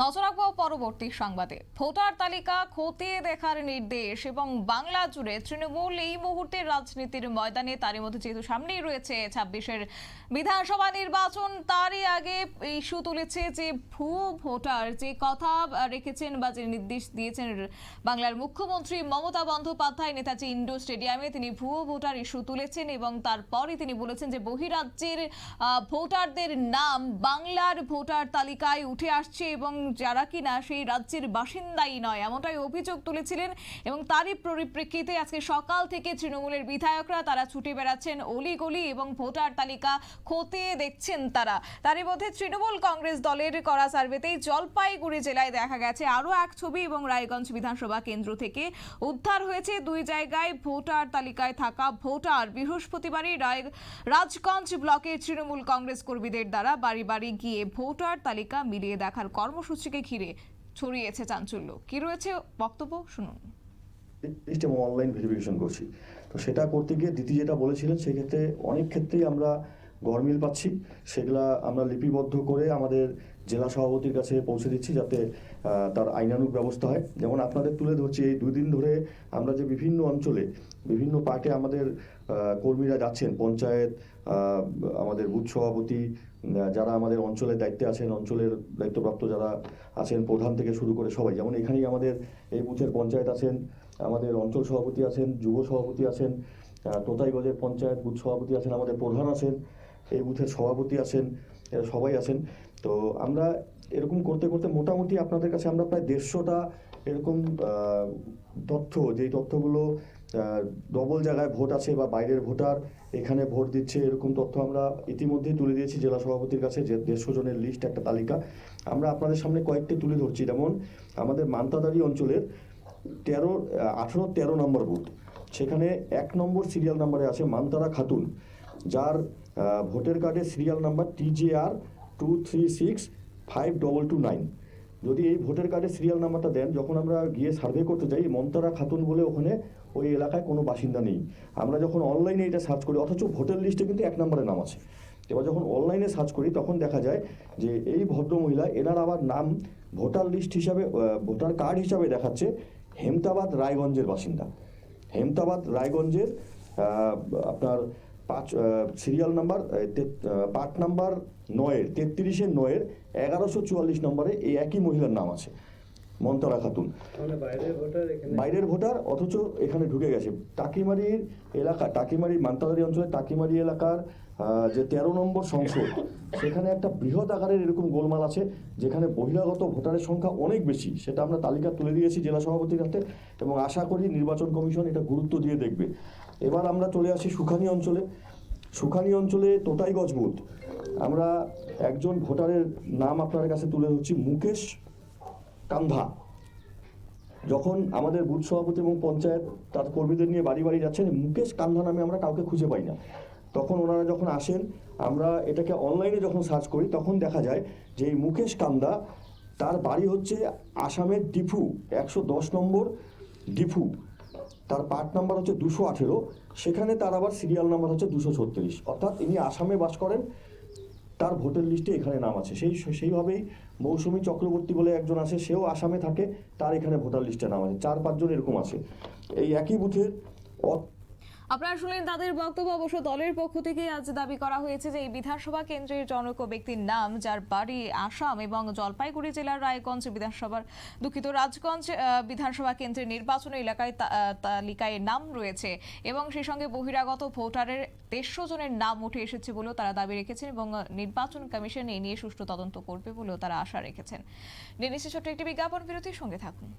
নজর রাখব পরবর্তী সংবাদে। ভোটার তালিকা খতিয়ে দেখার নির্দেশ এবং বাংলা জুড়ে তৃণমূল এই মুহূর্তে রাজনীতির ময়দানে, তারই মধ্যে যেহেতু সামনেই রয়েছে ছাব্বিশের বিধানসভা নির্বাচন, তারই আগে ইস্যু তুলেছে যে ভুয়ো ভোটার যে কথা রেখেছেন বা যে নির্দেশ দিয়েছেন বাংলার মুখ্যমন্ত্রী মমতা বন্দ্যোপাধ্যায়, নেতাজি ইন্ডোর স্টেডিয়ামে তিনি ভুয়ো ভোটার ইস্যু তুলেছেন এবং তারপরই তিনি বলেছেন যে বহিরাজ্যের ভোটারদের নাম বাংলার ভোটার তালিকায় উঠে আসছে এবং যারা কিনা সেই রাজ্যের বাসিন্দাই নয়, এমনটাই অভিযোগ তুলেছিলেন এবং তারই পরিপ্রেক্ষিতে আজকে সকাল থেকে তৃণমূলের বিধায়করা তারা ছুটে বেড়াচ্ছেন অলিগলি এবং ভোটার তালিকা খতিয়ে দেখছেন তারা। তারই মধ্যে তৃণমূল কংগ্রেস দলের করা সার্ভেতেই জলপাইগুড়ি জেলায় দেখা গেছে আরও এক ছবি এবং রায়গঞ্জ বিধানসভা কেন্দ্র থেকে উদ্ধার হয়েছে দুই জায়গায় ভোটার তালিকায় থাকা ভোটার। বৃহস্পতিবারই রায়, রাজগঞ্জ ব্লকের তৃণমূল কংগ্রেস কর্মীদের দ্বারা বাড়ি বাড়ি গিয়ে ভোটার তালিকা মিলিয়ে দেখার কর্মসূচিকে ঘিরে ছড়িয়েছে চাঞ্চল্য। কি রয়েছে বক্তব্য? শুনুন। এবং অনলাইন ভেরিফিকেশন করছি। তো সেটা করতে গিয়ে দিদি যেটা বলেছিলেন, সেক্ষেত্রে অনেক ক্ষেত্রেই আমরা গরমিল পাচ্ছি সেগুলা আমরা লিপিবদ্ধ করে আমাদের জেলা সভাপতির কাছে পৌঁছে দিচ্ছি যাতে তার আইনানুগ ব্যবস্থা হয়। যেমন আপনাদের তুলে ধরছি এই দুই দিন ধরে আমরা যে বিভিন্ন অঞ্চলে বিভিন্ন পার্টে আমাদের কর্মীরা যাচ্ছেন পঞ্চায়েত আমাদের বুথ সভাপতি যারা আমাদের অঞ্চলের দায়িত্বে আছেন অঞ্চলের দায়িত্বপ্রাপ্ত যারা আছেন প্রধান থেকে শুরু করে সবাই। যেমন এখানেই আমাদের এই বুথের পঞ্চায়েত আছেন আমাদের অঞ্চল সভাপতি আছেন যুব সভাপতি আছেন আহ, তোতাইগঞ্জের পঞ্চায়েত বুথ সভাপতি আছেন আমাদের প্রধান আছেন এই বুথের সভাপতি আছেন সবাই আছেন। তো আমরা এরকম করতে করতে মোটামুটি আপনাদের কাছে আমরা প্রায় দেড়শোটা এরকম তথ্য, যেই তথ্যগুলো ডবল জায়গায় ভোট আছে বা বাইরের ভোটার এখানে ভোট দিচ্ছে, এরকম তথ্য আমরা ইতিমধ্যেই তুলে দিয়েছি জেলা সভাপতির কাছে, যে দেড়শো জনের লিস্ট, একটা তালিকা। আমরা আপনাদের সামনে কয়েকটি তুলে ধরছি। যেমন আমাদের মান্তাদারি অঞ্চলের তেরো, আঠেরো, তেরো নম্বর বুথ। সেখানে এক নম্বর সিরিয়াল নাম্বারে আছে মান্তারা খাতুন। যার ভোটার কার্ডের serial number TJR two three six five double two nine যদি এই ভোটার কার্ডের সিরিয়াল নাম্বারটা দেন, যখন আমরা গিয়ে সার্ভে করতে যাই মন্তারা খাতুন বলে ওখানে ওই এলাকায় কোনো বাসিন্দা নেই। আমরা যখন অনলাইনে এটা সার্চ করি, অথচ ভোটার লিস্টে কিন্তু এক নম্বরে নাম আছে। এবার যখন অনলাইনে সার্চ করি, তখন দেখা যায় যে এই ভদ্রমহিলা, এনার আবার নাম ভোটার লিস্ট হিসাবে ভোটার কার্ড হিসাবে দেখাচ্ছে হেমতাবাদ রায়গঞ্জের বাসিন্দা। হেমতাবাদ রায়গঞ্জের আপনার পাঁচ সিরিয়াল নাম্বার পার্ট নাম্বার নয়ের, তেত্রিশের নয়ের এগারোশো চুয়াল্লিশ নম্বরে এই একই মহিলার নাম আছে। মন্তরা খাতুন। বাইরের ভোটার অথচ এখানে ঢুকে গেছে। টাকিমারির এলাকা টাকিমারি মান্তাদারি অঞ্চলে টাকিমারি এলাকার যে তেরো নম্বর সংসদ সেখানে একটা বৃহৎ আকারের এরকম গোলমাল আছে যেখানে বহিরাগত ভোটারের সংখ্যা অনেক বেশি। সেটা আমরা তালিকা তুলে দিয়েছি জেলা সভাপতির হাতে এবং আশা করি নির্বাচন কমিশন এটা গুরুত্ব দিয়ে দেখবে। এবার আমরা চলে আসি সুখানি অঞ্চলে। সুখানি অঞ্চলে তোতাইগজ বুথ আমরা একজন ভোটারের নাম আপনার কাছে তুলে ধরছি মুকেশ কান্ধা। যখন আমাদের বুথ সভাপতি এবং পঞ্চায়েত তার কর্মীদের নিয়ে বাড়ি বাড়ি যাচ্ছেন, মুকেশ কান্ধা নামে আমরা কাউকে খুঁজে পাই না। তখন ওনারা যখন আসেন, আমরা এটাকে অনলাইনে যখন সার্চ করি, তখন দেখা যায় যে এই মুকেশ কান্দা তার বাড়ি হচ্ছে আসামের ডিফু, একশো দশ নম্বর ডিফু। তার পার্ট নাম্বার হচ্ছে দুশো আঠেরো, সেখানে তার আবার সিরিয়াল নাম্বার হচ্ছে দুশো ছত্রিশ। অর্থাৎ ইনি আসামে বাস করেন তার ভোটের লিস্টে এখানে নাম আছে। সেই, সেইভাবেই মৌসুমী চক্রবর্তী বলে একজন আছে, সেও আসামে থাকে, তার এখানে ভোটার লিস্টে নাম আছে। চার, পাঁচজন এরকম আছে। এই একই বুথের আপনারা শুনলেন তাদের বক্তব্য। অবশ্য দলের পক্ষ থেকে আজ দাবি করা হয়েছে যে এই বিধানসভা কেন্দ্রের জনক ব্যক্তির নাম, যার বাড়ি আসাম এবং জলপাইগুড়ি জেলার রায়গঞ্জ বিধানসভার দুঃখিত রাজগঞ্জ বিধানসভা কেন্দ্রের নির্বাচন এলাকায় তালিকায় নাম রয়েছে এবং সেই সঙ্গে বহিরাগত ভোটারের দেড়শো জনের নাম উঠে এসেছে বলেও তারা দাবি রেখেছেন এবং নির্বাচন কমিশন এ নিয়ে সুষ্ঠু তদন্ত করবে বলেও তারা আশা রেখেছেন। ডেনিসি ছোট্ট একটি বিজ্ঞাপন বিরতির সঙ্গে থাকুন।